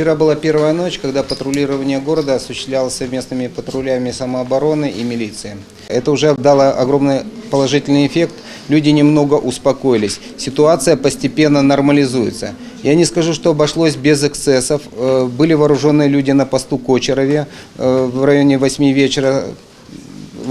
Вчера была первая ночь, когда патрулирование города осуществлялось совместными патрулями самообороны и милиции. Это уже дало огромный положительный эффект. Люди немного успокоились. Ситуация постепенно нормализуется. Я не скажу, что обошлось без эксцессов. Э, Были вооруженные люди на посту Кочерове э, в районе 8 вечера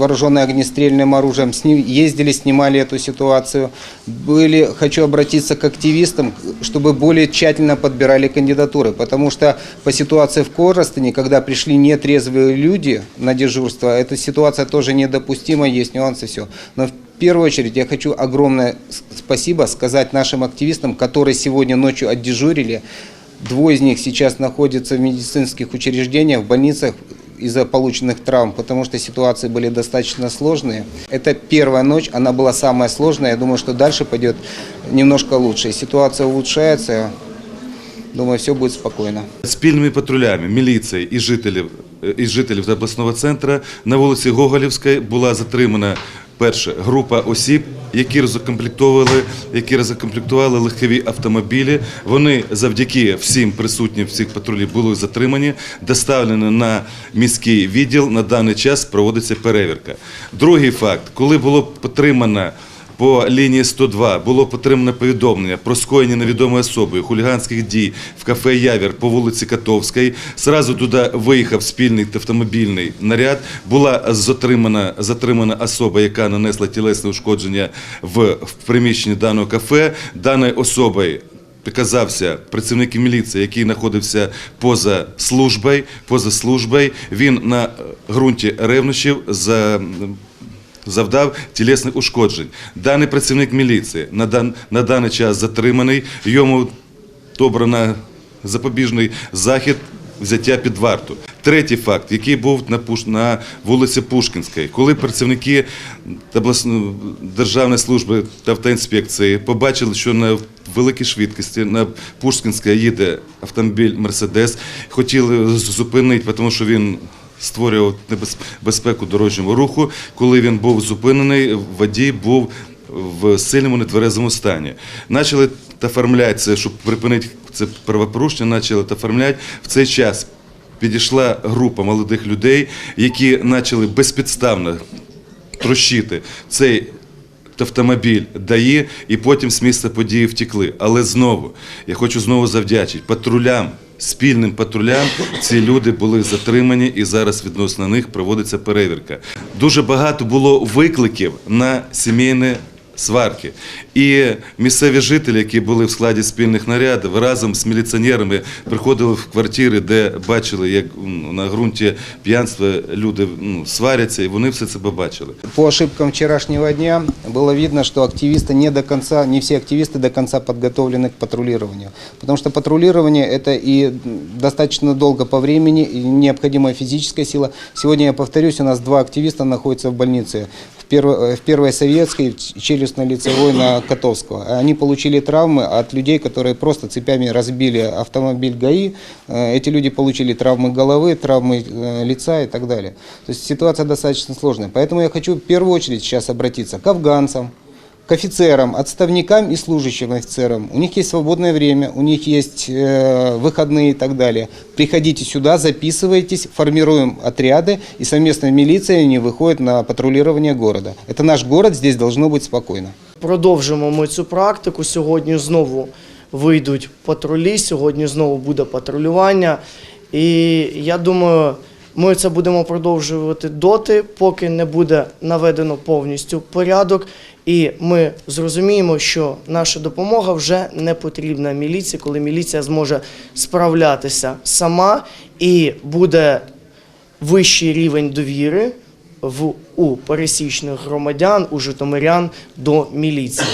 вооруженные огнестрельным оружием, ездили, снимали эту ситуацию. Были, хочу обратиться к активистам, чтобы более тщательно подбирали кандидатуры, потому что по ситуации в Коростыне, когда пришли нетрезвые люди на дежурство, эта ситуация тоже недопустима, есть нюансы, все. Но в первую очередь я хочу огромное спасибо сказать нашим активистам, которые сегодня ночью отдежурили. Двое из них сейчас находятся в медицинских учреждениях, в больницах из-за полученных травм, потому что ситуации были достаточно сложные. Это первая ночь, она была самая сложная. Я думаю, что дальше пойдет немножко лучше. Ситуация улучшается. Думаю, все будет спокойно. Спільними патрулями міліції і жителів е, і жителів обласного центру на вулиці Гоголівській була затримана перша група осіб, які розкомплектували, які розкомплектували легкові автомобілі. Вони завдяки всім присутнім в цих патрулів були затримані, доставлені на міський відділ. На даний час проводиться перевірка. Другий факт, коли було потримано по лінії 102 було потримане повідомлення про скоєння невідомою особою хуліганських дій в кафе Явір по вулиці Катовській. Сразу туди виїхав спільний автомобільний наряд. Була затримана, затримана особа, яка нанесла тілесне ушкодження в, в приміщенні даного кафе. Даною особою Показався працівник міліції, який знаходився поза службою. Поза службою. Він на ґрунті ревнощів за завдав тілесних ушкоджень. Даний працівник міліції на, дан, на даний час затриманий, йому обрано запобіжний захід взяття під варту. Третій факт, який був на, на вулиці Пушкінській, коли працівники державної служби та автоінспекції побачили, що на великій швидкості на Пушкінській їде автомобіль Мерседес, хотіли зупинити, тому що він створював небезпеку дорожнього руху. Коли він був зупинений, водій був в сильному нетверезому стані. Оформляти це, щоб припинити це правопорушення, почали оформляти. В цей час підійшла група молодих людей, які почали безпідставно трощити цей автомобіль дає, і потім з місця події втекли. Але знову я хочу знову завдячити патрулям. Спільним патрулям ці люди були затримані і зараз відносно них проводиться перевірка. Дуже багато було викликів на сімейні сварки. І місцеві жителі, які були в складі спільних нарядів, разом з міліціонерами приходили в квартири, де бачили, як ну, на ґрунті п'янства люди ну, сваряться, і вони все це побачили. По ошибкам вчерашнего дня было видно, что активисты не до конца, не все активисты до конца подготовлены к патрулированию. Потому что патрулирование это и достаточно долго по времени, и необходимая физическая сила. Сегодня, я повторюсь, у нас два активиста находятся в больнице. В, перво- в Первой Советской, в челюстно-лицевой на Котовского. Они получили травмы от людей, которые просто цепями разбили автомобиль ГАИ. Э, Эти люди получили травмы головы, травмы э, лица и так далее. То есть ситуация достаточно сложная. Поэтому я хочу в первую очередь сейчас обратиться к афганцам, к офицерам, отставникам и служащим офицерам. У них есть свободное время, у них есть э, выходные и так далее. Приходите сюда, записывайтесь, формируем отряды, и совместно милиция они выходят на патрулирование города. Это наш город, здесь должно быть спокойно. Продовжимо ми цю практику. Сьогодні знову вийдуть патрулі, сьогодні знову буде патрулювання. І я думаю, ми це будемо продовжувати доти, поки не буде наведено повністю порядок. І ми зрозуміємо, що наша допомога вже не потрібна міліції, коли міліція зможе справлятися сама і буде вищий рівень довіри в у пересічних громадян, у житомирян до міліції.